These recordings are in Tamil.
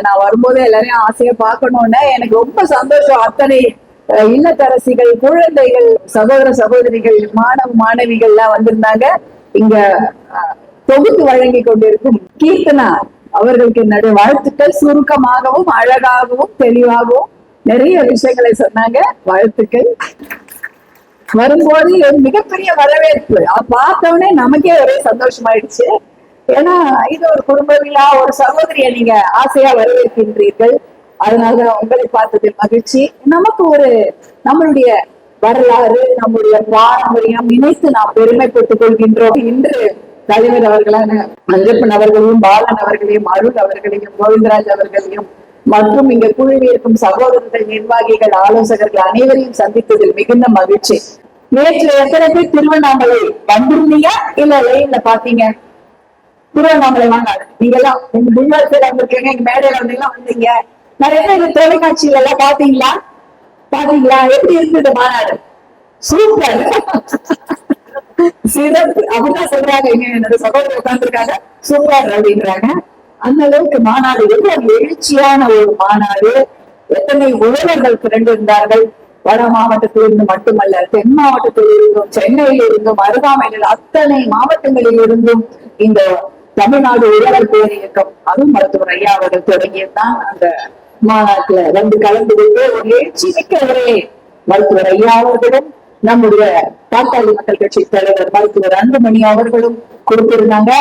நான் வரும்போது எல்லாரையும் ஆசையா பார்க்கணும்னு எனக்கு ரொம்ப சந்தோஷம். அத்தனை இல்லத்தரசிகள் குழந்தைகள் சகோதர சகோதரிகள் மாணவ மாணவிகள் எல்லாம் வந்திருந்தாங்க. இங்க தொகுத்து வழங்கி கொண்டிருக்கும் கீர்த்தனா அவர்களுக்கு என்னுடைய வாழ்த்துக்கள். சுருக்கமாகவும் அழகாகவும் தெளிவாகவும் நிறைய விஷயங்களை சொன்னாங்க. வாழ்த்துக்கள். வரும்போது மிகப்பெரிய வரவேற்பு. அத நமக்கே ஒரே சந்தோஷமாயிடுச்சு. ஏன்னா இது ஒரு குடும்ப விழா ஒரு சகோதரியை நீங்க ஆசையா வரவேற்கின்றீர்கள். அதனால உங்களை பார்த்ததில் மகிழ்ச்சி. நமக்கு ஒரு நம்மளுடைய வரலாறு நம்முடைய பாரம்பரியம் இணைத்து நாம் பெருமைப்பட்டுக் கொள்கின்றோம். இன்று தலைவர் அவர்களான அஞ்சப்பன் அவர்களையும் பாலன் அவர்களையும் அருள் அவர்களையும் கோவிந்தராஜ் அவர்களையும் மற்றும் இங்க குழுவில் இருக்கும் சகோதரர்கள் நிர்வாகிகள் ஆலோசகர்கள் அனைவரையும் சந்தித்ததில் மிகுந்த மகிழ்ச்சி. நேற்று எத்தனை பேர் திருவண்ணாமலை வந்திருந்தீங்க? இல்ல லைன்ல பாத்தீங்க திருவண்ணாமலை மாநாடு நீங்க எல்லாம் உங்க முன்னாள் பேர் வந்திருக்கீங்க எங்க மேடையில வந்தீங்களா வந்தீங்க. நிறைய பேர் தொலைக்காட்சியில எல்லாம் பாத்தீங்களா பாத்தீங்களா எப்படி இருந்தது மாநாடு? சூப்பர். சிறப்பு. அப்படிதான் சொல்றாங்க இங்க என்னோட சகோதரர் உட்கார்ந்துருக்காங்க. சூப்பர் அப்படின்றாங்க. அந்த அளவுக்கு மாநாடு எவ்வளவு எழுச்சியான ஒரு மாநாடு. எத்தனை உழவர்கள் திரண்டு இருந்தார்கள் வட மாவட்டத்தில் இருந்து மட்டுமல்ல தென் மாவட்டத்தில் இருந்தும் சென்னையில் இருந்தும் அருகாமையில் அத்தனை மாவட்டங்களில் இருந்தும் இந்த தமிழ்நாடு உழவர் பேர் இயக்கம் அதுவும் மருத்துவர் ஐயா அவர்கள் தொடங்கியதுதான் அந்த மாநாட்டுல வந்து கலந்து கொண்டு ஒரு எழுச்சி மிக்க மருத்துவர் ஐயா அவர்களும் நம்முடைய பாட்டாளி மக்கள் கட்சி தலைவர் மருத்துவர் அன்புமணி அவர்களும் கொடுத்திருந்தாங்க.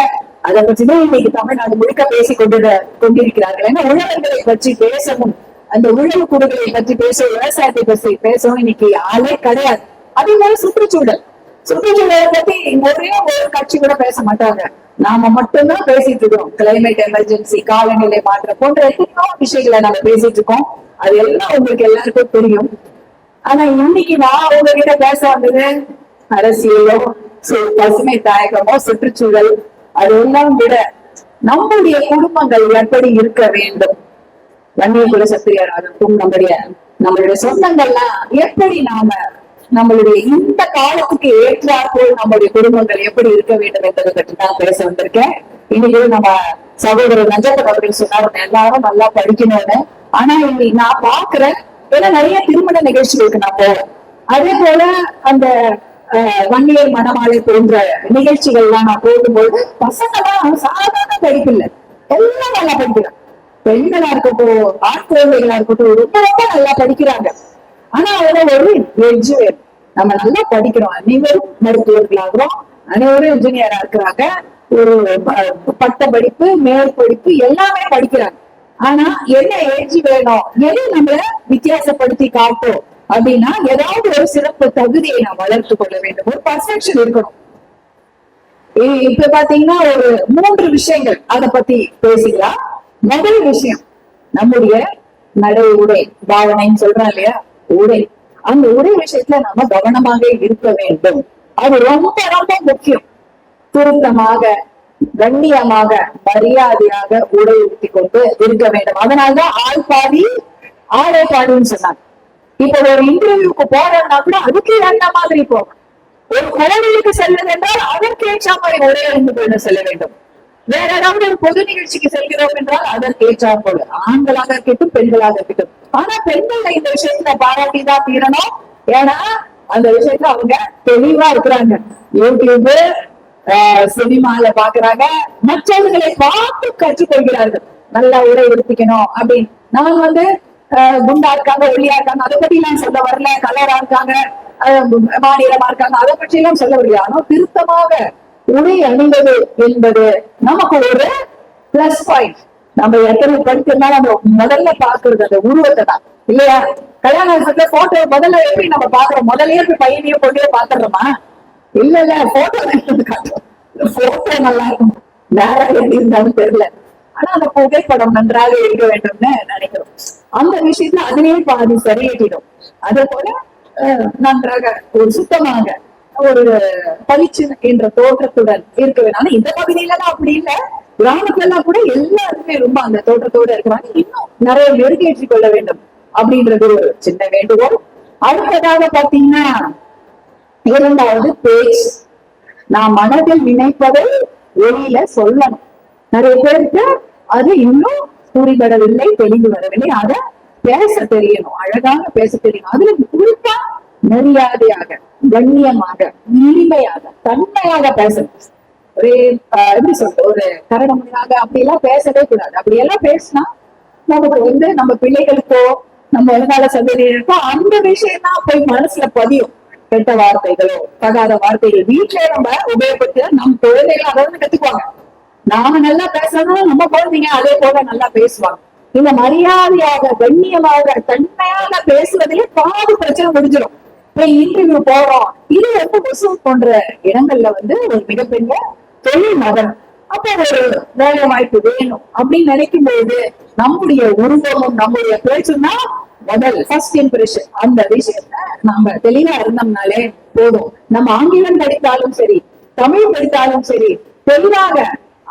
அதை பற்றிதான் இன்னைக்கு தமிழ்நாடு முழுக்க பேசி கொண்டு கொண்டிருக்கிறார்கள். ஏன்னா உழவர்களை பற்றி பேசவும் அந்த உழவு குடுகளை பற்றி பேச விவசாயத்தை பற்றி பேசவும் இன்னைக்கு ஆளே கிடையாது. அதே மாதிரி சுற்றுச்சூழல். சுற்றுச்சூழலை பத்தி ஒரே ஒரு கட்சி கூட பேச மாட்டாங்க. நாம மட்டும்தான் பேசிட்டு இருக்கோம். கிளைமேட் எமர்ஜென்சி காலநிலை மாற்றம் போன்ற எத்தனையோ விஷயங்களை நம்ம பேசிட்டு இருக்கோம். அது எல்லாம் உங்களுக்கு எல்லாருக்கும் தெரியும். ஆனா இன்னைக்கு நான் உங்ககிட்ட பேச வந்தது அரசியலோ பசுமை தாயகமோ சுற்றுச்சூழல் அதெல்லாம் விட நம்முடைய குடும்பங்கள் எப்படி இருக்க வேண்டும்? வன்னிய குல நம்முடைய நம்மளுடைய சொந்தங்கள்லாம் எப்படி நாம நம்மளுடைய இந்த காலத்துக்கு ஏற்றாற்போல் நம்மளுடைய குடும்பங்கள் எப்படி இருக்க வேண்டும் என்பதை பற்றி தான் பேச வந்திருக்கேன். இன்னைக்கு நம்ம சகோதரர் நஞ்சப்பன் அவர்கள் சொன்னார் எல்லாரும் நல்லா படிக்கணும்னு. ஆனா இன்னைக்கு நான் பாக்குறேன் ஏன்னா நிறைய திருமண நிகழ்ச்சிகளுக்கு நான் போறேன். அதே போல அந்த அஹ், வன்னியர் மணமாலை போன்ற நிகழ்ச்சிகள்லாம் நான் போகும்போது பசங்க எல்லாம் சாதாரண படிப்பில்லை. எல்லாம் நல்லா படிக்கிறாங்க. பெண்களா இருக்கட்டும் ஆண் குழந்தைகளா இருக்கட்டும் ரொம்ப ரொம்ப நல்லா படிக்கிறாங்க. ஆனா அவங்க ஒரு எட்ஜ் வேணும். நம்ம நல்லா படிக்கிறோம். அனைவரும் மருத்துவர்களாகிறோம். அனைவரும் இன்ஜினியரா இருக்கிறாங்க. ஒரு பட்ட படிப்பு மேற்படிப்பு எல்லாமே படிக்கிறாங்க. ஆனா என்ன ஏஜ் வேணும்? எது நம்மள வித்தியாசப்படுத்தி காட்டும்? அப்படின்னா ஏதாவது ஒரு சிறப்பு தகுதியை நாம் வளர்த்து கொள்ள வேண்டும். ஒரு பர்செப்ஷன் இருக்கணும். இப்ப பாத்தீங்கன்னா ஒரு மூன்று விஷயங்கள். அத பத்தி பேசிக்கலாம். முதல் விஷயம் நம்முடைய நடை உடை. பாவனைன்னு சொல்றான் இல்லையா? உடை. அந்த ஒரே விஷயத்துல நாம கவனமாக இருக்க வேண்டும். அது ரொம்ப ரொம்ப முக்கியம். திருத்தமாக கண்ணியமாக மரியாதையாக உடை உடுத்தி கொண்டு இருக்க வேண்டும். அதனாலதான் ஆள் பாதி ஆளே பாதின்னு சொன்னாங்க. இப்ப ஒரு இன்டர்வியூக்கு போறோம்னா கூட அதுக்கு அந்த மாதிரி போகணும் ஒரு குழந்தைகளுக்கு செல்வது என்றால் அதற்கு ஏற்ற மாதிரி ஒரே அணிந்து கொண்டு செல்ல வேண்டும். வேற ஏதாவது ஒரு பொது நிகழ்ச்சிக்கு செல்கிறோம் என்றால் அதற்கு ஏற்றார் போல ஆண்களாக இருக்கட்டும் பெண்களாக இருக்கட்டும். ஆனா பெண்கள் இந்த விஷயத்துல பாராட்டி தான் தீரணும். ஏன்னா அந்த விஷயத்துல அவங்க தெளிவா இருக்கிறாங்க. யூடியூப் சினிமால பாக்குறாங்க. மற்றவர்களை பார்த்து கற்றுக்கொள்கிறார்கள். நல்லா உரை எடுத்துக்கணும் அப்படின்னு. நான் வந்து ஆஹ் குண்டா இருக்காங்க ஒல்லியா இருக்காங்க அதை பத்தி எல்லாம் சொல்ல வரல கலரா இருக்காங்க ஆஹ் மாநிலமா இருக்காங்க அதை பற்றி எல்லாம் சொல்ல வரல. ஆனா திருத்தமாக உடை அணிவது என்பது நமக்கு ஒரு பிளஸ் பாயிண்ட் நம்ம எத்தனை படிச்சிருந்தாலும் நம்ம முதல்ல பாக்குறது அந்த உருவத்தை தான். இல்லையா? கல்யாணத்துல போட்டோ முதல்ல எப்படி நம்ம பாக்குறோம் முதல்லயே போய் பையனையும் பொண்ணையோ பாத்துறோமா இல்ல இல்ல போட்டோ போட்டோ நல்லா இருக்கும். வேற எப்படி இருந்தாலும் தெரியல. ஆனா அந்த புகைப்படம் நன்றாக இருக்க வேண்டும்னு நினைக்கிறோம். அந்த விஷயத்துல அதுலயே பாதி சரியாக்கிடும் அதே போல நன்றாக ஒரு சுத்தமாக ஒரு பளிச்சு என்ற தோற்றத்துடன் இருக்க வேண்டும். இந்த பகுதியில அப்படி இல்ல. கிராமத்துல எல்லாம் கூட எல்லாருமே ரொம்ப அந்த தோற்றத்தோட இருக்கிறாங்க. இன்னும் நிறைய மெருகேற்றிக் கொள்ள வேண்டும் அப்படின்றது ஒரு சின்ன வேண்டுகோள். அடுத்ததாக பாத்தீங்கன்னா இரண்டாவது பேச்சு. நான் மனதில் நினைப்பதை வெளியில சொல்லணும். நிறைய பேருக்கு அது இன்னும் புரிபடவில்லை தெளிந்து வரவில்லை. அதை பேச தெரியணும். அழகாக பேச தெரியணும். அதுல குறிப்பா மரியாதையாக கண்ணியமாக இனிமையாக தன்மையாக பேசணும். ஒரே எப்படி சொல்றது? ஒரு கரடமுடியாக அப்படி எல்லாம் பேசவே கூடாது. அப்படி எல்லாம் பேசினா நமக்கு வந்து நம்ம பிள்ளைகளுக்கோ நம்ம வருங்கால சந்ததியினருக்கோ அந்த விஷயம் தான் போய் மனசுல பதியும். கெட்ட வார்த்தைகளோ தகாத வார்த்தைகள். வீட்டுல நம்ம உபயோகப்படுத்த நம் குழந்தைகள் அதை கத்துக்குவாங்க. நாம நல்லா பேசணும் நம்ம குழந்தைங்க அதே போல நல்லா பேசுவாங்க. இந்த மரியாதையாக கண்ணியமாக தன்மையாக பேசுவதிலே பாதி பிரச்சனை முடிஞ்சிடும் இன்டர்வியூ போறோம். இது வந்து ஒசூர் போன்ற இடங்கள்ல வந்து ஒரு மிகப்பெரிய தொழில் நகரம். அப்ப ஒரு வேலை வாய்ப்பு வேணும் அப்படின்னு நினைக்கும் போது நம்முடைய உருவமும் நம்முடைய பேச்சும் தான் முதல் ஃபர்ஸ்ட் இம்ப்ரெஷன் அந்த விஷயத்த நாம தெளிவா இருந்தோம்னாலே போதும். நம்ம ஆங்கிலம் படித்தாலும் சரி தமிழ் படித்தாலும் சரி தெளிவாக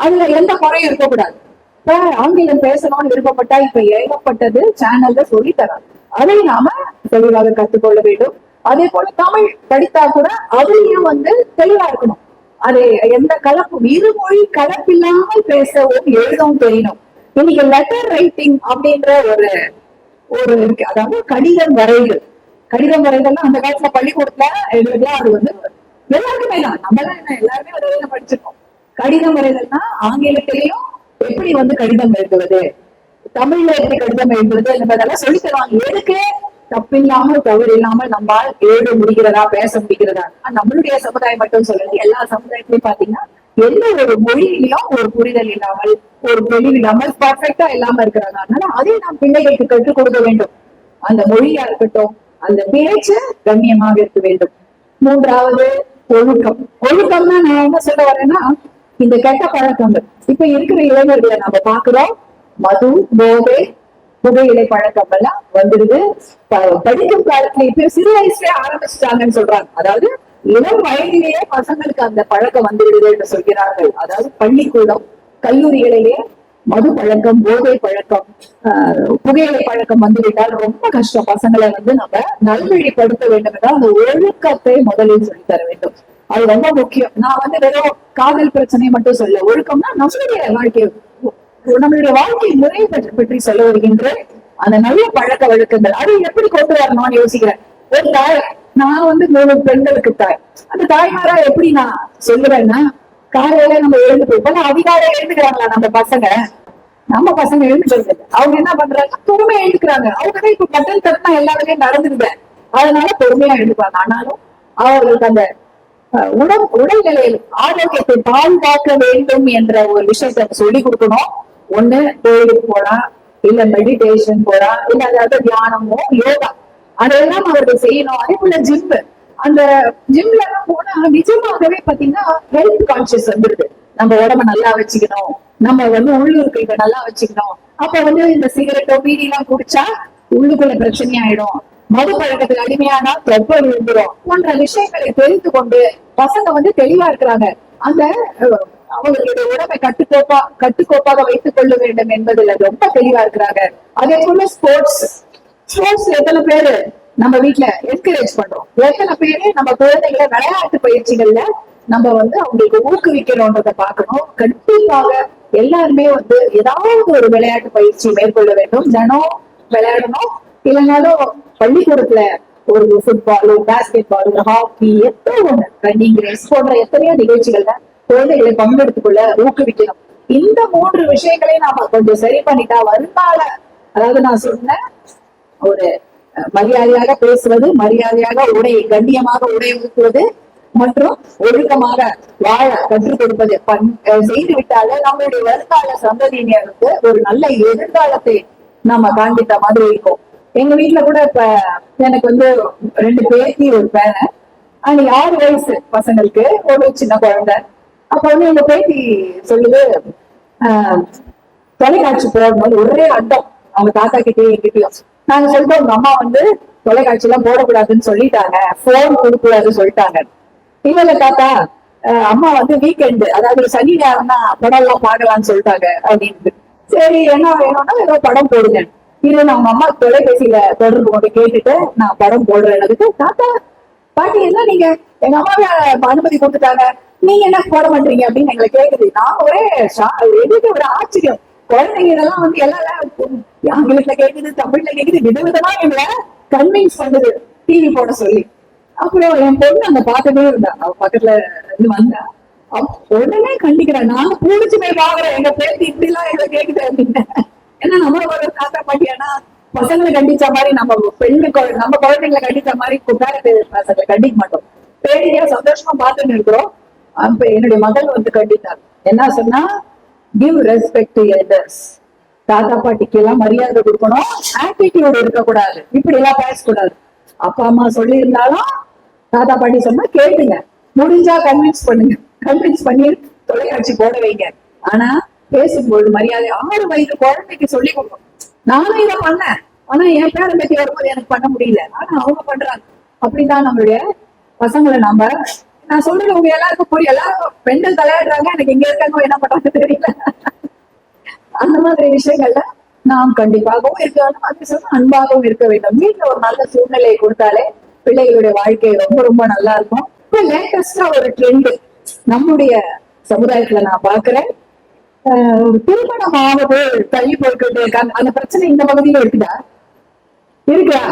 அதுல எந்த குறையும் இருக்கக்கூடாது. இப்ப ஆங்கிலம் பேசணும்னு விருப்பப்பட்டா இப்ப ஏகப்பட்டது சேனல்ல சொல்லி தராங்க அதை நாம தெளிவாக கத்துக்கொள்ள வேண்டும். அதே போல தமிழ் படித்தா கூட அதுலயும் வந்து தெளிவா இருக்கணும். அது எந்த கலப்பும் இருமொழி கலப்பில்லாமல் பேசவும் எழுதவும் தெரியணும். இன்னைக்கு லெட்டர் ரைட்டிங் அப்படின்ற ஒரு ஒரு இருக்கு அதாவது கடிதம் வரைகள் கடிதம் வரைதல்னா அந்த காலத்துல பள்ளிக்கூடத்துல எங்களுக்குலாம் அது வந்து எல்லாருக்குமே தான். நம்மளாம் என்ன எல்லாருமே ஒரு வேலை படிச்சிருக்கோம். கடிதம் வரைதல்னா ஆங்கிலத்திலையும் எப்படி வந்து கடிதம் எழுதுவது? தமிழ்ல எப்படி கடிதம் எழுதுவது? என்பதெல்லாம் சொல்லி தருவாங்க. எதுக்கு? தப்பில்லாமல் தவறு இல்லாமல் நம்மால் எழுத முடிகிறதா பேச முடிகிறதா? ஆனா, நம்மளுடைய சமுதாயம் மட்டும் சொல்லல எல்லா சமுதாயத்திலையும் பாத்தீங்கன்னா எந்த ஒரு மொழியிலும் ஒரு புரிதல் இல்லாமல் ஒரு தெளிவு இல்லாமல் பர்ஃபெக்டா இல்லாம இருக்கிறாங்க அதனால அதை நாம் பிள்ளைகளுக்கு கற்றுக் கொடுக்க வேண்டும். அந்த மொழியா இருக்கட்டும் அந்த பேச்சு கண்ணியமாக இருக்க வேண்டும். மூன்றாவது ஒழுக்கம். ஒழுக்கம்னா நான் என்ன சொல்ல வரேன்னா இந்த கெட்ட பழக்கங்கள் இப்ப இருக்கிற இளைஞர்களை நம்ம பாக்குறோம் மது போதை புகையிலை பழக்கம் எல்லாம் வந்துடுது. படிக்கும் காலத்துல இப்ப சிறு வயசுல ஆரம்பிச்சிட்டாங்கன்னு சொல்றாங்க. அதாவது இளம் வயதிலேயே பசங்களுக்கு அந்த பழக்கம் வந்துடுது என்று சொல்கிறார்கள். அதாவது பள்ளிக்கூடம் கல்லூரிகளிலே மது பழக்கம் போதை பழக்கம் ஆஹ், புகையிலை பழக்கம் வந்துவிட்டால் ரொம்ப கஷ்டம். பசங்களை வந்து நம்ம நல்வழிப்படுத்த வேண்டும் என்றால் அந்த ஒழுக்கத்தை முதலில் சொல்லி தர வேண்டும். அது ரொம்ப முக்கியம். நான் வந்து வெறும் காதல் பிரச்சனையை மட்டும் சொல்ல ஒழுக்கம்னா நம்மளுடைய வாழ்க்கை நம்மளுடைய வாழ்க்கை முறை பற்றி பற்றி சொல்ல வருகின்ற அந்த நல்ல பழக்க வழக்கங்கள். அதை எப்படி கொண்டு வரணும்னு யோசிக்கிறேன். ஒரு தாய் நான் வந்து மூணு பெண்களுக்கு தாய். அந்த தாய்மாரா எப்படி நான் சொல்லுவேன்னா காலையில நம்ம எழுந்து போய் அதிகாரம் எழுந்துக்கிறாங்களா நம்ம பசங்க? நம்ம பசங்க எழுந்துக்கிறது அவங்க என்ன பண்றாங்க? பொறுமையா எழுந்துக்கிறாங்க. அவங்க தான் இப்ப பட்டல் தட்டினா எல்லா வேலையும் அதனால பொறுமையா எழுந்துப்பாங்க. ஆனாலும் அவர்களுக்கு அந்த உடல் உடல்நிலையில் ஆரோக்கியத்தை பாதுகாக்க வேண்டும் என்ற ஒரு விஷயத்தை சொல்லி கொடுக்கணும். ஒண்ணு கோயிலுக்கு போலாம் இல்ல மெடிடேஷன் போலாம் இல்ல அதாவது தியானமோ யோகா. அதெல்லாம் அவர்கள் செய்யணும். அதே போல ஜிம் அந்த ஜிம்ல எல்லாம் போனா நிஜமாகவே பாத்தீங்கன்னா ஹெல்த் கான்சியஸ் வந்துருது. நம்ம உடம்ப நல்லா வச்சுக்கணும். நம்ம வந்து உள்ளுறுக்கைகளை நல்லா வச்சுக்கணும். அப்ப வந்து இந்த சிகரெட்டோ பீடி எல்லாம் குடிச்சா உள்ளுக்குள்ள பிரச்சனை ஆயிடும் மது பழக்கத்துக்கு அடிமையானா தொப்பை விழுந்துரும். போன்ற விஷயங்களை தெரிந்து கொண்டு பசங்க வந்து தெளிவா இருக்கிறாங்க. அந்த அவர்களுடைய உடம்பை கட்டுக்கோப்பா கட்டுக்கோப்பாக வைத்துக் கொள்ள வேண்டும் என்பதுல ரொம்ப தெளிவா இருக்கிறாங்க. அதே போல ஸ்போர்ட்ஸ் ஸ்போர்ட்ஸ் எத்தனை பேரு நம்ம வீட்டுல என்கரேஜ் பண்றோம். எத்தனை பேரு நம்ம குழந்தைகளை விளையாட்டு பயிற்சிகள்ல நம்ம வந்து அவங்களுக்கு ஊக்குவிக்கணும்ன்றத பார்க்கணும். கண்டிப்பாக எல்லாருமே வந்து ஏதாவது ஒரு விளையாட்டு பயிற்சி மேற்கொள்ள வேண்டும். தினம் விளையாடணும். இல்லைனாலும் பள்ளிக்கூடத்துல ஒரு ஃபுட்பாலோ பேஸ்கெட் பால் ஹாக்கி எத்தனை ஒண்ணு? ரன்னிங் ரேஸ் போன்ற எத்தனையோ நிகழ்ச்சிகள்ல குழந்தைகளை பங்கெடுத்துக்கொள்ள ஊக்குவிக்கணும். இந்த மூன்று விஷயங்களை நாம கொஞ்சம் சரி பண்ணிட்டா வருங்கால அதாவது நான் சொன்னேன் ஒரு மரியாதையாக பேசுவது மரியாதையாக உடை கண்ணியமாக உடை ஊக்குவது மற்றும் ஒழுக்கமாக வாழ கற்றுக் கொடுப்பது. பண்- செய்து விட்டாலே நம்மளுடைய வருங்கால சந்ததியினருக்கு ஒரு நல்ல எதிர்காலத்தை நாம காண்பித்த மாதிரி இருக்கும். எங்க வீட்டுல கூட இப்ப எனக்கு வந்து ரெண்டு பேத்தி ஒரு பேனை அது ஆறு வயசு பசங்களுக்கு ஒரு சின்ன குழந்தை. அப்ப வந்து எங்க பேத்தி சொல்லுது ஆஹ், தொலைக்காட்சி போடும்போது ஒரே அட்டம் அவங்க தாத்தா கிட்டயும் எங்கிட்டயும் நாங்க சொல்லிட்டோம் உங்க அம்மா வந்து தொலைக்காட்சி எல்லாம் போடக்கூடாதுன்னு சொல்லிட்டாங்க. போன் கொடுக்கூடாதுன்னு சொல்லிட்டாங்க. இல்ல இல்ல தாத்தா அம்மா வந்து வீக்கெண்டு அதாவது சனி நேரம்னா படம் எல்லாம் பாக்கலாம்னு சொல்லிட்டாங்க. அப்படின்னு சரி என்ன வேணும்னா ஏதோ படம் போடுங்க. இது நான் உங்க அம்மா தொலைபேசியில தொடர்பு கொண்டு கேட்டுட்டு நான் படம் போடுறேன் அதுக்கு தாத்தா பாட்டி என்ன நீங்க? எங்க அம்மாவை அனுமதி கொடுத்துட்டாங்க. நீங்க என்ன போட மாட்டீங்க அப்படின்னு எங்களை கேக்குது. நான் ஒரே எதுக்கு ஒரு ஆச்சரியம்? குழந்தைங்க இதெல்லாம் வந்து எல்லாம் ஆங்கிலத்துல கேக்குது தமிழ்ல கேக்குது விதவிதமா எங்களை கன்வின்ஸ் பண்ணுது. டிவி போட சொல்லி. அப்புறம் என் பொண்ணு அந்த பாத்துட்டே இருந்தா. அவ பக்கத்துல இருந்து வந்தா. உடனே கண்டிக்கிறேன் நான் பூடிச்சு போய் பாக்குறேன் எங்க பேருக்கு இப்படி எல்லாம் எங்களை கேக்குது. அப்படின்னு. ஏன்னா நம்ம ஒரு தாத்தா பாட்டியானா பசங்களை கண்டிச்ச மாதிரி நம்ம பெண்ணு நம்ம குழந்தைங்களை கண்டிச்ச மாதிரி குட்டாரத்து பசங்களை கண்டிக்க மாட்டோம். பேரையா சந்தோஷமா பாத்துட்டு இருக்கிறோம். என்னுடைய மகள் வந்து கண்டித்தார் என்ன சொன்னா கிவ் ரெஸ்பெக்ட் டு எல்டர்ஸ் தாத்தா பாட்டிக்கு எல்லாம் மரியாதை கொடுக்கணும். ஆட்டிடியூட் இருக்கக்கூடாது. இப்படி எல்லாம் பேசக்கூடாது. அப்பா அம்மா சொல்லி இருந்தாலும் தாத்தா பாட்டி சொன்னா கேட்டுங்க. முடிஞ்சா கன்வின்ஸ் பண்ணுங்க. கன்வின்ஸ் பண்ணி தொலைக்காட்சி போட வைங்க. ஆனா பேசும்போது மரியாதை ஆறு வயது குழந்தைக்கு சொல்லி கொடுக்கணும். நானும் இதை பண்ணேன். ஆனா என் பேரை பத்தி வரும்போது எனக்கு பண்ண முடியல. ஆனா அவங்க பண்றாங்க. அப்படிதான் நம்மளுடைய பசங்களை நாம நான் சொல்றது உங்க எல்லாருக்கும் புரியும் எல்லாரும் பெண்கள் தலையாடுறாங்க எனக்கு இங்க இருக்காங்க என்ன பண்றாங்க தெரியல. அந்த மாதிரி விஷயங்கள்ல நாம் கண்டிப்பாகவும் இருக்க வேண்டும் அதே சமயம் அன்பாகவும் இருக்க வேண்டும். வீட்டுல ஒரு நல்ல சூழ்நிலையை கொடுத்தாலே பிள்ளைகளுடைய வாழ்க்கை ரொம்ப ரொம்ப நல்லா இருக்கும். இப்ப லேட்டஸ்டா ஒரு ட்ரெண்ட் நம்முடைய சமுதாயத்துல நான் பாக்குறேன் ஆஹ் திருமணம் ஆவது தள்ளி போய்கிட்டு இருக்காங்க. அந்த பிரச்சனை இந்த பகுதியில இருக்குதா? இருக்கா?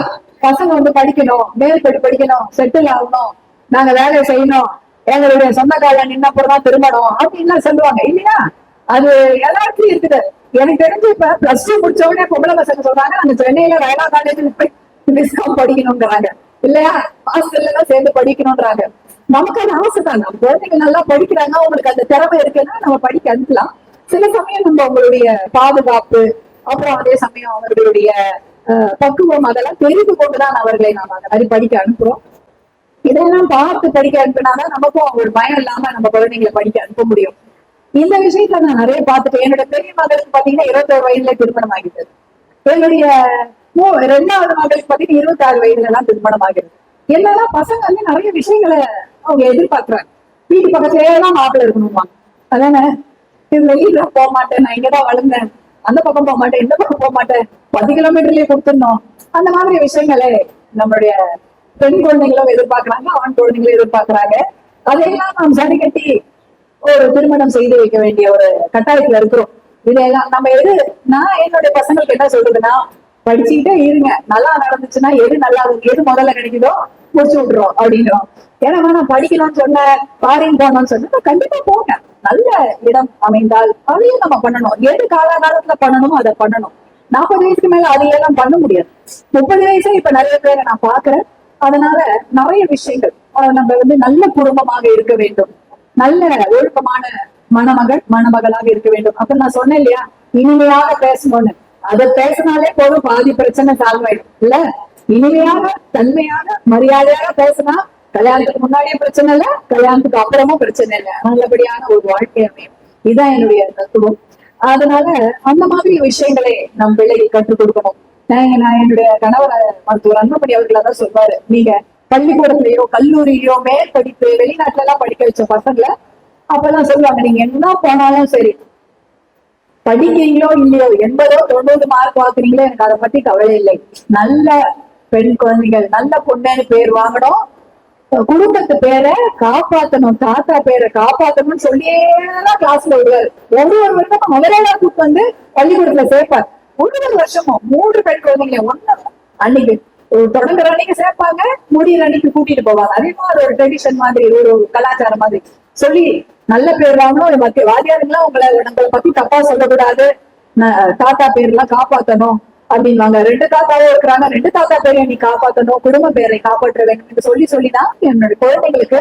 பசங்க வந்து படிக்கணும் மேல்பட்டு படிக்கணும் செட்டில் ஆகணும். நாங்க வேலையை செய்யணும். எங்களுடைய சொந்த கால நின்னப்புறம் திருமணம் அப்படின்லாம் சொல்லுவாங்க. இல்லையா? அது எல்லாருக்கும் இருக்குது. எனக்கு தெரிஞ்சு இப்ப பிளஸ் டூ முடிச்ச உடனே பொம்பளை பசங்க சொல்றாங்க நாங்க சென்னையில வயலா காலேஜ்ல போய் டிஸ்கவுண்ட் படிக்கணுங்கிறாங்க இல்லையா? ஹாஸ்டல்லதான் சேர்ந்து படிக்கணும்ன்றாங்க. நமக்கு அது ஆசை தான். நம்ம குழந்தைங்க நல்லா படிக்கிறாங்க அவங்களுக்கு அந்த திறமை இருக்குன்னா நம்ம படிக்க அனுப்பலாம். சில சமயம் நம்ம அவங்களுடைய பாதுகாப்பு அப்புறம் அதே சமயம் அவர்களுடைய பக்குவம் அதெல்லாம் தெரிந்து கொண்டுதான் அவர்களை நாம அந்த மாதிரி படிக்க அனுப்புறோம். இதெல்லாம் பார்த்து படிக்க அனுப்பினாதான் நமக்கும் ஒரு பயம் இல்லாம நம்ம குழந்தைங்களை படிக்க அனுப்ப முடியும். இந்த விஷயத்த நான் நிறைய பார்த்துட்டேன். என்னோட பெரிய மகளுக்கு பாத்தீங்கன்னா இருபத்தோரு வயதுல திருமணம் ஆகிடுது என்னுடைய மூ- ரெண்டாவது மகளுக்கு பாத்தீங்கன்னா இருபத்தி ஆறு வயதுல எல்லாம் திருமணம் ஆகிறது. என்னன்னா பசங்க வந்து நிறைய விஷயங்களை அவங்க எதிர்பார்க்கிறாங்க. வீட்டு பக்கத்துலயே தான் மாப்பிள்ள இருக்கணுமா அதானே? இது வெளியில போக மாட்டேன். நான் இங்கதான் வளர்ந்தேன். அந்த பக்கம் போக மாட்டேன். இந்த பக்கம் போக மாட்டேன். பத்து கிலோமீட்டர்லயே கொடுத்துடணும். அந்த மாதிரி விஷயங்களே நம்மளுடைய பெண் குழந்தைகளும் எதிர்பார்க்கிறாங்க ஆண் குழந்தைகளும் எதிர்பார்க்கிறாங்க. அதையெல்லாம் நாம் சரி கட்டி ஒரு திருமணம் செய்து வைக்க வேண்டிய ஒரு கட்டாயத்துல இருக்கிறோம். இதையெல்லாம் நம்ம எது நான் என்னுடைய பசங்களுக்கு என்ன சொல்றதுன்னா படிச்சுக்கிட்டே இருங்க. நல்லா நடந்துச்சுன்னா எது நல்லா எது முதல்ல கிடைக்குதோ முடிச்சு விட்டுறோம் அப்படின்றோம் ஏன்னா நான் படிக்கணும்னு சொன்னேன் ஃபாரின் போகணும்னு சொன்னா கண்டிப்பா போங்க நல்ல இடம் அமைந்தால் அதையும் நம்ம பண்ணணும். எது காலகாலத்துல பண்ணணுமோ அதை பண்ணணும். நாற்பது வயசுக்கு மேல அதையெல்லாம் பண்ண முடியாது. முப்பது வயசே இப்ப நிறைய பேரை நான் பாக்குறேன் அதனால நிறைய விஷயங்கள். நம்ம வந்து நல்ல குடும்பமாக இருக்க வேண்டும். நல்ல ஒழுக்கமான மணமகள் மணமகளாக இருக்க வேண்டும். அப்ப நான் சொன்னேன் இல்லையா? இனிமையாக பேசணும்னு. அதை பேசினாலே போதும் பாதி பிரச்சனை சால்வ் ஆயிடும். இல்ல இனிமையாக தன்மையாக மரியாதையாக பேசினா கல்யாணத்துக்கு முன்னாடியே பிரச்சனை இல்ல கல்யாணத்துக்கு அப்புறமும் பிரச்சனை இல்ல. நல்லபடியான ஒரு வாழ்க்கை அமையும். இதுதான் என்னுடைய தத்துவம். அதனால அந்த மாதிரி விஷயங்களை நம் பிள்ளைக்கு கற்றுக் கொடுக்கணும். நான் என்னுடைய கணவர் மருத்துவர் அன்புமணி அவர்கள் தான் சொல்வாரு. நீங்க பள்ளிக்கூடத்திலயோ கல்லூரியிலயோ மேற்படிப்பு வெளிநாட்டுல எல்லாம் படிக்க வச்ச பசங்களை அப்பெல்லாம் சொல்லுவாங்க நீங்க என்ன போனாலும் சரி படிக்கிறீங்களோ இல்லையோ எண்பதோ தொண்ணூறு மார்க் வாக்குறீங்களோ எனக்கு அதை பத்தி கவலை இல்லை. நல்ல பெண் குழந்தைகள் நல்ல பொண்ணுன்னு பேர் வாங்கணும். குடும்பத்து பேரை காப்பாத்தணும் தாத்தா பேரை காப்பாத்தணும்னு சொல்லியே கிளாஸ்ல வருவார். ஒரு ஒரு வருஷமும் அவரே தான் கூப்பிட்டு வந்து பள்ளிக்கூடத்துல சேர்ப்பார். ஒரு வருஷமோ வருஷமும் மூன்று பெண் குழந்தைங்க ஒண்ணு அன்னைக்கு தொடங்குற அன்னைக்கு சேர்ப்பாங்க முடியிற அன்னைக்கு கூட்டிட்டு போவாங்க. அதே மாதிரி ஒரு ட்ரெடிஷன் மாதிரி ஒரு கலாச்சாரம் மாதிரி சொல்லி நல்ல பேர் வாங்கணும். மத்திய வாத்தியாருங்களாம் உங்களை உங்களை பத்தி தப்பா சொல்லக்கூடாது. தாத்தா பேர் எல்லாம் காப்பாத்தணும் அப்படின்வாங்க. ரெண்டு தாத்தாவும் இருக்கிறாங்க. ரெண்டு தாத்தா பேரையும் நீ காப்பாத்தணும். குடும்ப பேரை காப்பாற்ற வேண்டும் சொல்லி சொல்லிதான் என்னோட குழந்தைங்களுக்கு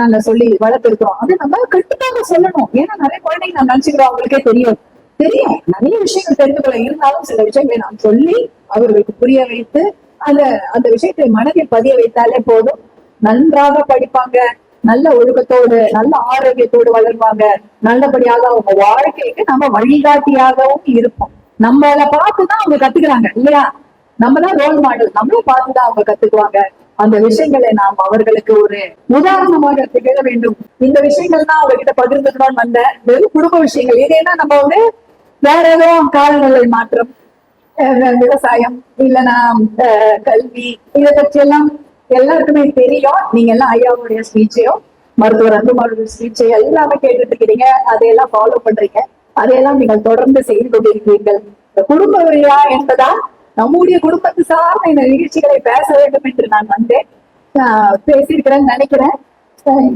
நாங்க சொல்லி வளர்த்திருக்கிறோம். அது நம்ம கண்டிப்பாக சொல்லணும். ஏன்னா நிறைய குழந்தைங்க நான் நினைச்சுக்கிறோம் அவங்களுக்கே தெரியும். தெரியும். நிறைய விஷயங்கள் தெரிந்து கொள்ள இருந்தாலும் சில விஷயங்களை நாம் சொல்லி அவர்களுக்கு புரிய வைத்து அந்த அந்த விஷயத்தை மனதில் பதிய வைத்தாலே போதும். நன்றாக படிப்பாங்க. நல்ல ஒழுக்கத்தோடு நல்ல ஆரோக்கியத்தோடு வளருவாங்க. நல்லபடியாக அவங்க வாழ்க்கைக்கு நம்ம வழிகாட்டியாகவும் இருப்போம். நம்மள பார்த்துதான் அவங்க கத்துக்கிறாங்க இல்லையா? நம்மதான் ரோல் மாடல் நம்மளும் பார்த்துதான் அவங்க கத்துக்குவாங்க. அந்த விஷயங்களை நாம் அவர்களுக்கு ஒரு உதாரணமாக திகழ வேண்டும். இந்த விஷயங்கள் தான் அவங்க கிட்ட பகிர்ந்துக்கணும்னு வந்த வெறும் குடும்ப விஷயங்கள். இது நம்ம வந்து வேற எதுவும் காலநிலை மாற்றம். விவசாயம் இல்லைன்னா கல்வி இதை பற்றி எல்லாம் எல்லாருக்குமே தெரியும். நீங்க எல்லாம் ஐயாவுடைய ஸ்பீச்சையோ மருத்துவர் அன்புமாருடைய ஸ்பீச்சை எல்லாமே கேட்டுட்டு இருக்கிறீங்க. அதையெல்லாம் ஃபாலோ பண்றீங்க. அதையெல்லாம் நீங்கள் தொடர்ந்து செய்து கொண்டிருக்கிறீர்கள். இந்த குடும்ப விழா என்பதால் நம்முடைய குடும்பத்து சார்ந்த இந்த நிகழ்ச்சிகளை பேச வேண்டும் என்று நான் வந்தேன். ஆஹ் பேசியிருக்கிறேன்னு நினைக்கிறேன்.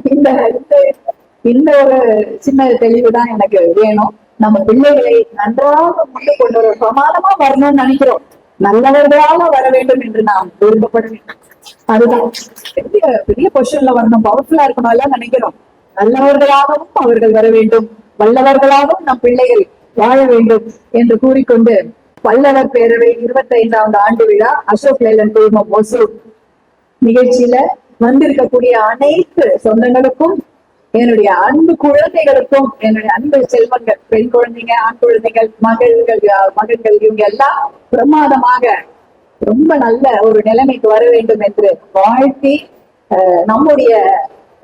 இந்த இந்த- இந்த ஒரு சின்ன தெளிவு தான் எனக்கு வேணும். நம்ம பிள்ளைகளை நன்றாக முன்னே கொண்டு வர பிரமாதமா வரணும்னு நினைக்கிறோம். நல்லவர்களாக வர வேண்டும் என்று நாம் விரும்பப்படுவேன் அதுதான். பெரிய பெரிய பொசிஷன்ல வரணும். பவர்ஃபுல்லா இருக்கணும் எல்லாம் நினைக்கிறோம். நல்லவர்களாகவும் அவர்கள் வர வேண்டும். வல்லவர்களாகவும் நம் பிள்ளைகள் வாழ வேண்டும் என்று கூறிக்கொண்டு பல்லவர் பேரவை இருபத்தி ஐந்தாவது ஆண்டு விழா அசோக் லேலன் குழுமம் ஒசூர் நிகழ்ச்சியில வந்திருக்கக்கூடிய அனைத்து சொந்தங்களுக்கும் என்னுடைய அன்பு குழந்தைகளுக்கும் என்னுடைய அன்பு செல்வங்கள் பெண் குழந்தைங்க ஆண் குழந்தைகள் மகள்கள் மகன்கள் இவங்க எல்லாம் பிரமாதமாக ரொம்ப நல்ல ஒரு நிலைமைக்கு வர வேண்டும் என்று வாழ்த்தி அஹ், நம்முடைய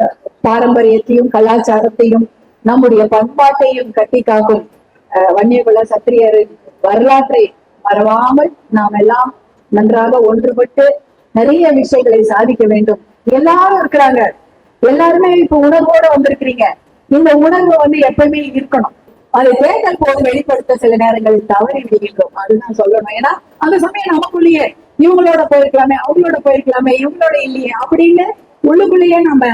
அஹ், பாரம்பரியத்தையும் கலாச்சாரத்தையும் நம்முடைய பண்பாட்டையும் கட்டி காக்கும் அஹ், வன்னியகுல சத்திரியரின் வரலாற்றை மறவாமல் நாம் எல்லாம் நன்றாக ஒன்றுபட்டு நிறைய விஷயங்களை சாதிக்க வேண்டும். எல்லாரும் இருக்கிறாங்க. எல்லாருமே இப்ப உணர்வோட வந்திருக்கிறீங்க. இந்த உணர்வு வந்து எப்பவுமே இருக்கணும். அதை தேர்தல் போது வெளிப்படுத்த சில நேரங்கள் தவறி விடுகின்றோம். அதுதான் சொல்லணும். ஏன்னா அந்த சமயம் நமக்குள்ளேயே இவங்களோட போயிருக்கலாமே அவங்களோட போயிருக்கலாமே இவங்களோட இல்லையே அப்படின்னு உள்ளுக்குள்ளேயே நம்ம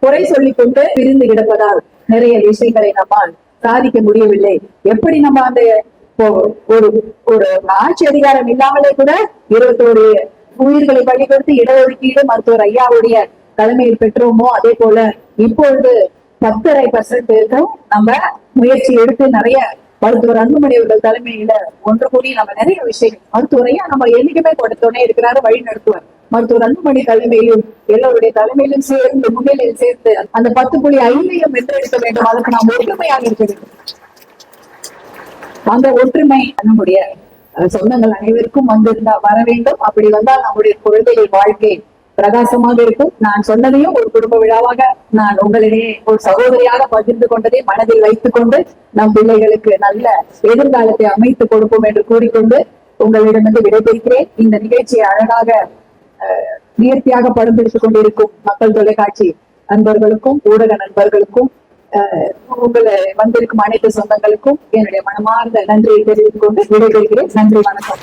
குறை சொல்லிக் கொண்டு பிரிந்து கிடப்பதால் நிறைய விஷயங்களை நம்மால் சாதிக்க முடியவில்லை. எப்படி நம்ம அந்த ஒரு ஒரு ஆட்சி அதிகாரம் இல்லாமலே கூட இருபத்தோரு உயிர்களை பலி கொடுத்து இடஒதுக்கீடு மருத்துவர் ஐயாவுடைய தலைமையில் பெற்றோமோ அதே போல இப்பொழுது பத்தரை பர்சன்ட் நம்ம முயற்சி எடுத்து நிறைய மருத்துவர் அன்புமணி அவர்கள் தலைமையில ஒன்று கூடி நம்ம நிறைய விஷயங்கள். மருத்துவரையா நம்ம என்னைக்குமே கொடுத்தோடனே இருக்கிறாரு வழி நடத்துவார். மருத்துவர் அன்புமணி தலைமையிலும் எல்லோருடைய தலைமையிலும் சேர்ந்து முன்னிலையில் சேர்த்து அந்த பத்து புள்ளி ஐந்தையும் வென்றெடுக்க வேண்டும். அதற்கு நாம் ஒற்றுமையாக இருக்க வேண்டும். அந்த ஒற்றுமை நம்முடைய சொந்தங்கள் அனைவருக்கும் வந்திருந்தா வர வேண்டும். அப்படி வந்தால் நம்முடைய குழந்தைகள் வாழ்க்கை பிரகாசமாக இருக்கும். நான் சொன்னதையும் ஒரு குடும்ப விழாவாக நான் உங்களிடையே ஒரு சகோதரியாக பகிர்ந்து கொண்டதை மனதில் வைத்துக் கொண்டு நம் பிள்ளைகளுக்கு நல்ல எதிர்காலத்தை அமைத்து கொடுப்போம் என்று கூறிக்கொண்டு உங்களிடமிருந்து விடைபெறுகிறேன். இந்த நிகழ்ச்சியை அழகாக நேர்த்தியாக படம் பிடித்துக் கொண்டிருக்கும் மக்கள் தொலைக்காட்சி நண்பர்களுக்கும் ஊடக நண்பர்களுக்கும் உங்களை வந்திருக்கும் அனைத்து சொந்தங்களுக்கும் என்னுடைய மனமார்ந்த நன்றியை தெரிவித்துக் கொண்டு விடைபெறுகிறேன். நன்றி வணக்கம்.